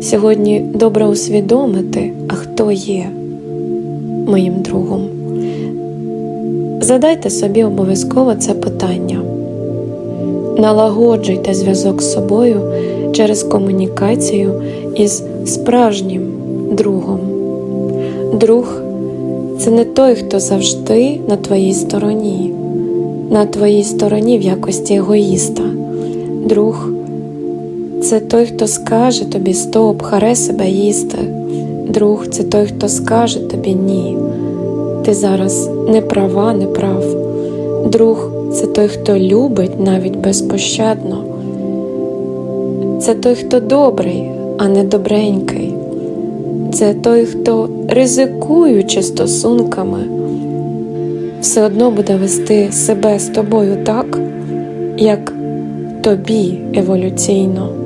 Сьогодні добре усвідомити, а хто є моїм другом. Задайте собі обов'язково це питання. Налагоджуйте зв'язок з собою через комунікацію із справжнім другом. Друг це не той, хто завжди на твоїй стороні, на твоїй стороні в якості егоїста. Друг це той, хто скаже тобі стоп, харе себе їсти. Друг це той, хто скаже тобі ні. Ти зараз не права, не прав. Друг це той, хто любить навіть безпощадно. Це той, хто добрий, а не добренький. Це той, хто, ризикуючи стосунками, все одно буде вести себе з тобою так, як тобі еволюційно